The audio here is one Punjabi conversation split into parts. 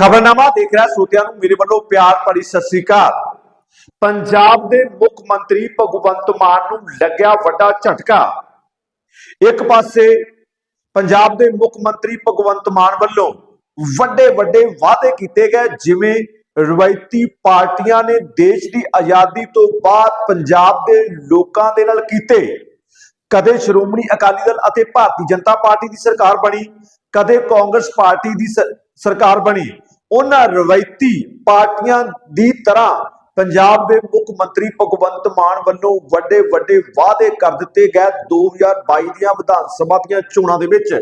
ਖਬਰਨਾਮਾ ਦੇਖ ਰਿਹਾ ਸਰੋਤਿਆਂ ਨੂੰ, ਮੇਰੇ ਵੱਲੋਂ ਪਿਆਰ ਭਰੀ ਸਤਿ ਸ੍ਰੀ ਅਕਾਲ। ਪੰਜਾਬ ਦੇ ਮੁੱਖ ਮੰਤਰੀ ਭਗਵੰਤ ਮਾਨ ਨੂੰ ਲੱਗਿਆ ਵੱਡਾ ਝਟਕਾ। ਇੱਕ ਪਾਸੇ ਪੰਜਾਬ ਦੇ ਮੁੱਖ ਮੰਤਰੀ ਭਗਵੰਤ ਮਾਨ ਵੱਲੋਂ ਵੱਡੇ ਵੱਡੇ ਵਾਅਦੇ ਕੀਤੇ ਗਏ, ਜਿਵੇਂ ਰਵਾਇਤੀ ਪਾਰਟੀਆਂ ਨੇ ਦੇਸ਼ ਦੀ ਆਜ਼ਾਦੀ ਤੋਂ ਬਾਅਦ ਪੰਜਾਬ ਦੇ ਲੋਕਾਂ ਦੇ ਨਾਲ ਕੀਤੇ। ਕਦੇ ਸ਼੍ਰੋਮਣੀ ਅਕਾਲੀ ਦਲ ਅਤੇ ਭਾਰਤੀ ਜਨਤਾ ਪਾਰਟੀ ਦੀ ਸਰਕਾਰ ਬਣੀ, ਕਦੇ ਕਾਂਗਰਸ ਪਾਰਟੀ ਦੀ ਸ- ਸਰਕਾਰ ਬਣੀ। ਉਹਨਾਂ ਰਵਾਇਤੀ ਪਾਰਟੀਆਂ ਦੀ ਤਰ੍ਹਾਂ ਪੰਜਾਬ ਦੇ ਮੁੱਖ ਮੰਤਰੀ ਭਗਵੰਤ ਮਾਨ ਵੱਲੋਂ ਵੱਡੇ ਵੱਡੇ ਵਾਅਦੇ ਕਰ ਦਿੱਤੇ ਗਏ 2022 ਦੀਆਂ ਵਿਧਾਨ ਸਭਾ ਦੀਆਂ ਚੋਣਾਂ ਦੇ ਵਿੱਚ।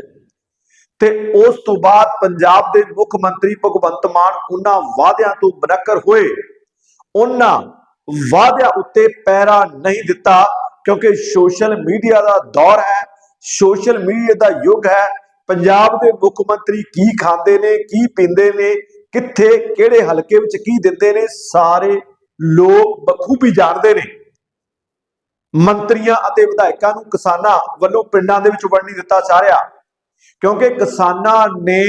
ਤੇ ਉਸ ਤੋਂ ਬਾਅਦ ਪੰਜਾਬ ਦੇ ਮੁੱਖ ਮੰਤਰੀ ਭਗਵੰਤ ਮਾਨ ਉਹਨਾਂ ਵਾਅਦਿਆਂ ਤੋਂ ਬਨਕਰ ਹੋਏ। ਉਹਨਾਂ ਵਾਅਦਿਆਂ ਉੱਤੇ ਪੈਰਾ ਨਹੀਂ ਦਿੱਤਾ ਕਿਉਂਕਿ ਸੋਸ਼ਲ ਮੀਡੀਆ ਦਾ ਦੌਰ ਹੈ, ਸੋਸ਼ਲ ਮੀਡੀਆ ਦਾ ਯੁੱਗ ਹੈ। ਪੰਜਾਬ ਦੇ ਮੁੱਖ ਮੰਤਰੀ ਕੀ ਖਾਂਦੇ ਨੇ, ਕੀ ਪੀਂਦੇ ਨੇ ਕਿੱਥੇ, ਕਿਹੜੇ ਹਲਕੇ ਵਿੱਚ ਕੀ ਦਿੰਦੇ ਨੇ, ਸਾਰੇ ਲੋਕ ਬਖੂਬੀ ਜਾਣਦੇ ਨੇ। ਮੰਤਰੀਆਂ ਅਤੇ ਵਿਧਾਇਕਾਂ ਨੂੰ ਕਿਸਾਨਾਂ ਵੱਲੋਂ ਪਿੰਡਾਂ ਦੇ ਵਿੱਚ ਵੜਨ ਨਹੀਂ ਦਿੱਤਾ ਜਾ ਰਿਹਾ, ਕਿਉਂਕਿ ਕਿਸਾਨਾਂ ਨੇ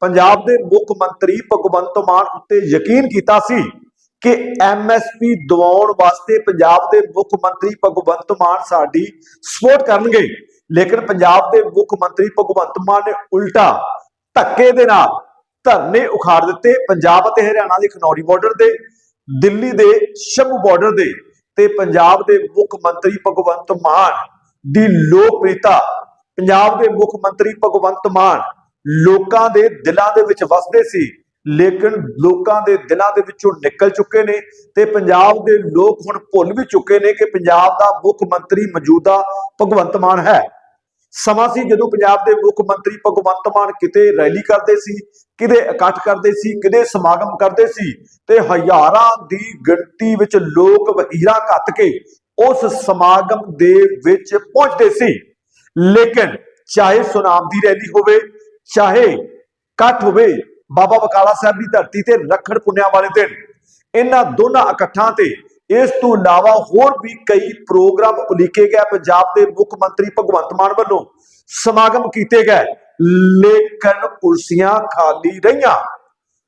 ਪੰਜਾਬ ਦੇ ਮੁੱਖ ਮੰਤਰੀ ਭਗਵੰਤ ਮਾਨ ਉੱਤੇ ਯਕੀਨ ਕੀਤਾ ਸੀ ਕਿ ਐਮਐਸਪੀ ਦਿਵਾਉਣ ਵਾਸਤੇ ਪੰਜਾਬ ਦੇ ਮੁੱਖ ਮੰਤਰੀ ਭਗਵੰਤ ਮਾਨ ਸਾਡੀ ਸਪੋਰਟ ਕਰਨਗੇ। ਲੇਕਿਨ ਪੰਜਾਬ ਦੇ ਮੁੱਖ ਮੰਤਰੀ ਭਗਵੰਤ ਮਾਨ ਨੇ ਉਲਟਾ ਧੱਕੇ ਦੇ ਨਾਲ ਧਰਨੇ ਉਖਾੜ ਦਿੱਤੇ ਪੰਜਾਬ ਅਤੇ ਹਰਿਆਣਾ ਦੇ ਖਨੌਰੀ ਬਾਰਡਰ ਦੇ ਦਿੱਲੀ ਦੇ ਸ਼ੰਭੂ ਬਾਰਡਰ ਦੇ ਤੇ ਪੰਜਾਬ ਦੇ ਮੁੱਖ ਮੰਤਰੀ ਭਗਵੰਤ ਮਾਨ ਦੀ ਲੋਕਪ੍ਰਿਯਤਾ, ਪੰਜਾਬ ਦੇ ਮੁੱਖ ਮੰਤਰੀ ਭਗਵੰਤ ਮਾਨ ਲੋਕਾਂ ਦੇ ਦਿਲਾਂ ਦੇ ਵਿੱਚ ਵਸਦੇ ਸੀ, ਲੇਕਿਨ ਲੋਕਾਂ ਦੇ ਦਿਲਾਂ ਦੇ ਵਿੱਚੋਂ ਨਿਕਲ ਚੁੱਕੇ ਨੇ ਤੇ ਪੰਜਾਬ ਦੇ ਲੋਕ ਹੁਣ ਭੁੱਲ ਵੀ ਚੁੱਕੇ ਨੇ ਕਿ ਪੰਜਾਬ ਦਾ ਮੁੱਖ ਮੰਤਰੀ ਮੌਜੂਦਾ ਭਗਵੰਤ ਮਾਨ ਹੈ। ਸਮਾਂ ਸੀ ਜਦੋਂ ਪੰਜਾਬ ਦੇ ਮੁੱਖ ਮੰਤਰੀ ਭਗਵੰਤ ਮਾਨ ਕਿਤੇ ਰੈਲੀ ਕਰਦੇ ਸੀ, ਕਿਤੇ ਇਕੱਠ ਕਰਦੇ ਸੀ, ਕਿਤੇ ਸਮਾਗਮ ਕਰਦੇ ਸੀ ਤੇ ਹਜ਼ਾਰਾਂ ਦੀ ਗਿਣਤੀ ਵਿੱਚ ਲੋਕ ਵਹੀਰਾਂ ਘੱਤ ਕੇ ਉਸ ਸਮਾਗਮ ਦੇ ਵਿੱਚ ਪਹੁੰਚਦੇ ਸੀ। ਲੇਕਿਨ ਚਾਹੇ ਸੁਨਾਮ ਦੀ ਰੈਲੀ ਹੋਵੇ, ਚਾਹੇ ਇਕੱਠ ਹੋਵੇ, ਬਾਬਾ ਬਕਾਲਾ ਸਾਹਿਬ ਦੀ ਧਰਤੀ ਤੇ ਰੱਖੜ ਪੁੰਨਿਆ ਵਾਲੇ ਦਿਨ, ਇਹਨਾਂ ਦੋਨਾਂ ਇਕੱਠਾਂ ਤੇ ਇਸ ਤੋਂ ਇਲਾਵਾ ਹੋਰ ਵੀ ਕਈ ਪ੍ਰੋਗਰਾਮ ਉਲੀਕੇ ਗਏ ਪੰਜਾਬ ਦੇ ਮੁੱਖ ਮੰਤਰੀ ਭਗਵੰਤ ਮਾਨ ਵੱਲੋਂ ਸਮਾਗਮ ਕੀਤੇ ਗਏ। ਲੇਕਿਨ ਕੁਰਸੀਆਂ ਖਾਲੀ ਰਹੀਆਂ।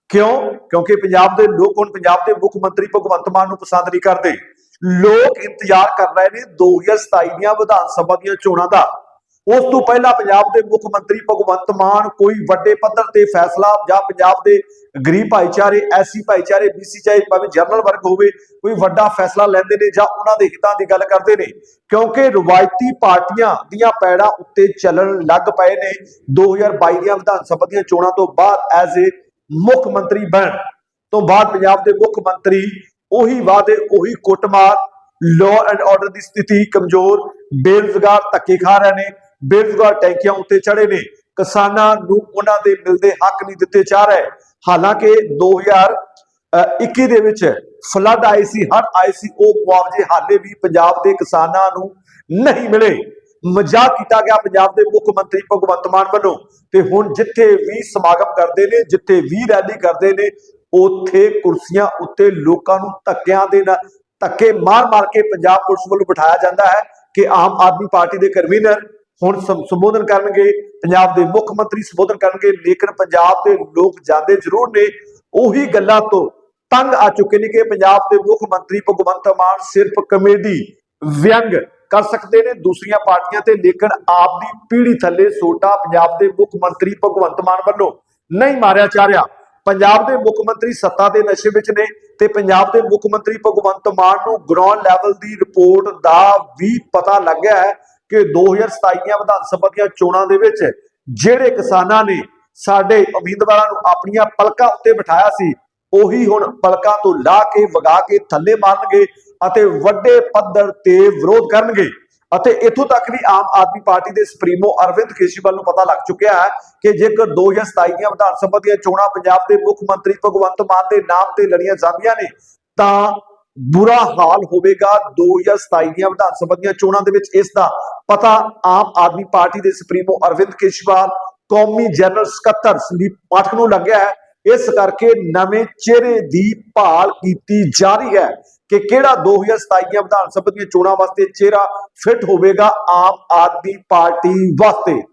ਕਿਉਂ? ਕਿਉਂਕਿ ਪੰਜਾਬ ਦੇ ਲੋਕ ਹੁਣ ਪੰਜਾਬ ਦੇ ਮੁੱਖ ਮੰਤਰੀ ਭਗਵੰਤ ਮਾਨ ਨੂੰ ਪਸੰਦ ਨਹੀਂ ਕਰਦੇ। ਲੋਕ ਇੰਤਜ਼ਾਰ ਕਰ ਰਹੇ ਨੇ 2027 ਦੀਆਂ ਵਿਧਾਨ ਸਭਾ ਦੀਆਂ ਚੋਣਾਂ ਦਾ। ਉਸ ਤੋਂ ਪਹਿਲਾਂ ਪੰਜਾਬ ਦੇ ਮੁੱਖ ਮੰਤਰੀ ਭਗਵੰਤ ਮਾਨ ਕੋਈ ਵੱਡੇ ਪੱਧਰ ਤੇ ਫੈਸਲਾ ਜਾਂ ਪੰਜਾਬ ਦੇ ਗਰੀਬ ਭਾਈਚਾਰੇ, ਐਸਸੀ ਭਾਈਚਾਰੇ, ਬੀਸੀ ਚਾਹੇ ਭਾਵੇਂ ਜਨਰਲ ਵਰਗ ਹੋਵੇ, ਕੋਈ ਵੱਡਾ ਫੈਸਲਾ ਲੈਂਦੇ ਨੇ ਜਾਂ ਉਹਨਾਂ ਦੇ ਹਿੱਤਾਂ ਦੀ ਗੱਲ ਕਰਦੇ ਨੇ? ਕਿਉਂਕਿ ਰਵਾਇਤੀ ਪਾਰਟੀਆਂ ਦੀਆਂ ਪੈੜਾਂ ਉੱਤੇ ਚੱਲਣ ਲੱਗ ਪਏ ਨੇ। 2022 ਦੀਆਂ ਵਿਧਾਨ ਸਭਾ ਦੀਆਂ ਚੋਣਾਂ ਤੋਂ ਬਾਅਦ ਐਜ਼ ਏ ਮੁੱਖ ਮੰਤਰੀ ਬਣ ਤੋਂ ਬਾਅਦ ਪੰਜਾਬ ਦੇ ਮੁੱਖ ਮੰਤਰੀ ਉਹੀ ਵਾਅਦੇ, ਉਹੀ ਕੁੱਟਮਾਰ ਲਾਅ ਐਂਡ ਆਰਡਰ ਦੀ ਸਥਿਤੀ ਕਮਜ਼ੋਰ, ਬੇਰੁਜ਼ਗਾਰ ਧੱਕੇ ਖਾ ਰਹੇ ਨੇ। ਬੇਰੁਜ਼ਗਾਰ ਟੈਂਕੀਆਂ ਉੱਤੇ ਚੜੇ ਨੇ। ਕਿਸਾਨਾਂ ਨੂੰ ਉਹਨਾਂ ਦੇ ਮਿਲਦੇ ਹੱਕ ਨਹੀਂ ਦਿੱਤੇ ਜਾ ਰਹੇ। ਹਾਲਾਂਕਿ 2021 ਦੇ ਵਿੱਚ ਫਲੱਡ ਆਈ ਸੀ ਹੜ ਆਈ ਸੀ, ਉਹ ਮੁਆਵਜ਼ੇ ਹਾਲੇ ਵੀ ਪੰਜਾਬ ਦੇ ਕਿਸਾਨਾਂ ਨੂੰ ਨਹੀਂ ਮਿਲੇ। ਮਜ਼ਾਕ ਕੀਤਾ ਗਿਆ ਪੰਜਾਬ ਦੇ ਮੁੱਖ ਮੰਤਰੀ ਭਗਵੰਤ ਮਾਨ ਵੱਲੋਂ। ਤੇ ਹੁਣ ਜਿੱਥੇ ਵੀ ਸਮਾਗਮ ਕਰਦੇ ਨੇ, ਜਿੱਥੇ ਵੀ ਰੈਲੀ ਕਰਦੇ ਨੇ, ਉੱਥੇ ਕੁਰਸੀਆਂ ਉੱਤੇ ਲੋਕਾਂ ਨੂੰ ਧੱਕਿਆਂ ਦੇ ਨਾਲ, ਧੱਕੇ ਮਾਰ-ਮਾਰ ਕੇ ਪੰਜਾਬ ਪੁਲਿਸ ਵੱਲੋਂ ਬਿਠਾਇਆ ਜਾਂਦਾ ਹੈ ਕਿ ਆਮ ਆਦਮੀ ਪਾਰਟੀ ਦੇ ਕਨਵੀਨਰ ਹੁਣ ਸੰਬੋਧਨ ਕਰਨਗੇ ਪੰਜਾਬ ਦੇ ਮੁੱਖ ਮੰਤਰੀ, ਸੰਬੋਧਨ ਕਰਨਗੇ, ਲੇਕਿਨ ਪੰਜਾਬ ਦੇ ਲੋਕ ਜਾਂਦੇ ਜ਼ਰੂਰ ਨੇ। ਉਹੀ ਗੱਲਾਂ ਤੋਂ ਤੰਗ ਆ ਚੁੱਕੇ ਨੇ ਕਿ ਪੰਜਾਬ ਦੇ ਮੁੱਖ ਮੰਤਰੀ ਭਗਵੰਤ ਮਾਨ ਸਿਰਫ ਕਮੇਡੀ ਵਿਅੰਗ ਕਰ ਸਕਦੇ ਨੇ ਦੂਸਰੀਆਂ ਪਾਰਟੀਆਂ ਤੇ, ਲੇਕਿਨ ਆਪ ਦੀ ਪੀੜੀ ਥੱਲੇ ਸੋਟਾ ਪੰਜਾਬ ਦੇ ਮੁੱਖ ਮੰਤਰੀ ਭਗਵੰਤ ਮਾਨ ਵੱਲੋਂ ਨਹੀਂ ਮਾਰਿਆ ਜਾ ਰਿਹਾ। ਪੰਜਾਬ ਦੇ ਮੁੱਖ ਮੰਤਰੀ ਸੱਤਾ ਦੇ ਨਸ਼ੇ ਵਿੱਚ ਨੇ ਤੇ ਪੰਜਾਬ ਦੇ ਮੁੱਖ ਮੰਤਰੀ ਭਗਵੰਤ ਮਾਨ ਨੂੰ ਗਰਾਊਂਡ ਲੈਵਲ ਦੀ ਰਿਪੋਰਟ ਦਾ ਵੀ ਪਤਾ ਲੱਗਿਆ ਹੈ। ਕਿ 2027 ਦੀਆਂ ਵਿਧਾਨ ਸਭਾ ਦੀਆਂ ਚੋਣਾਂ ਦੇ ਵਿੱਚ ਜਿਹੜੇ ਕਿਸਾਨਾਂ ਨੇ ਸਾਡੇ ਉਮੀਦਵਾਰਾਂ ਨੂੰ ਆਪਣੀਆਂ ਪਲਕਾਂ ਉੱਤੇ ਬਿਠਾਇਆ ਸੀ, ਉਹੀ ਹੁਣ ਪਲਕਾਂ ਤੋਂ ਲਾ ਕੇ, ਵਗਾ ਕੇ, ਥੱਲੇ ਮਾਰਨਗੇ ਅਤੇ ਵੱਡੇ ਪੱਧਰ ਤੇ ਵਿਰੋਧ ਕਰਨਗੇ। ਅਤੇ ਇਥੋਂ ਤੱਕ ਵੀ ਆਮ ਆਦਮੀ ਪਾਰਟੀ ਦੇ ਸੁਪਰੀਮੋ ਅਰਵਿੰਦ ਕੇਜਰੀਵਾਲ ਨੂੰ ਪਤਾ ਲੱਗ ਚੁੱਕਿਆ ਹੈ ਕਿ ਜੇਕਰ 2027 ਦੀਆਂ ਵਿਧਾਨ ਸਭਾ ਦੀਆਂ ਚੋਣਾਂ ਪੰਜਾਬ ਦੇ ਮੁੱਖ ਮੰਤਰੀ ਭਗਵੰਤ ਮਾਨ ਦੇ ਨਾਮ ਤੇ ਲੜੀਆਂ ਜਾਂਦੀਆਂ ਨੇ, ਤਾਂ ਬੁਰਾ ਹਾਲ ਹੋਵੇਗਾ 2027 ਦੀਆਂ ਵਿਧਾਨ ਸਭਾ ਦੀਆਂ ਚੋਣਾਂ ਦੇ ਵਿੱਚ ਇਸ ਦਾ। ਪਤਾ ਆਮ ਆਦਮੀ ਪਾਰਟੀ ਦੇ ਸੁਪਰੀਮੋ ਅਰਵਿੰਦ ਕੇਜਰੀਵਾਲ, ਕੌਮੀ ਜਨਰਲ ਸਕੱਤਰ ਸੰਦੀਪ ਪਾਠਕ ਨੂੰ ਲੱਗਿਆ ਹੈ। ਇਸ ਕਰਕੇ ਨਵੇਂ ਚਿਹਰੇ ਦੀ ਭਾਲ ਕੀਤੀ ਜਾ ਰਹੀ ਹੈ ਕਿ ਕਿਹੜਾ 2027 ਦੀਆਂ ਵਿਧਾਨ ਸਭਾ ਦੀਆਂ ਚੋਣਾਂ ਵਾਸਤੇ ਚਿਹਰਾ ਫਿੱਟ ਹੋਵੇਗਾ ਆਮ ਆਦਮੀ ਪਾਰਟੀ ਵਾਸਤੇ। ਧੰਨ-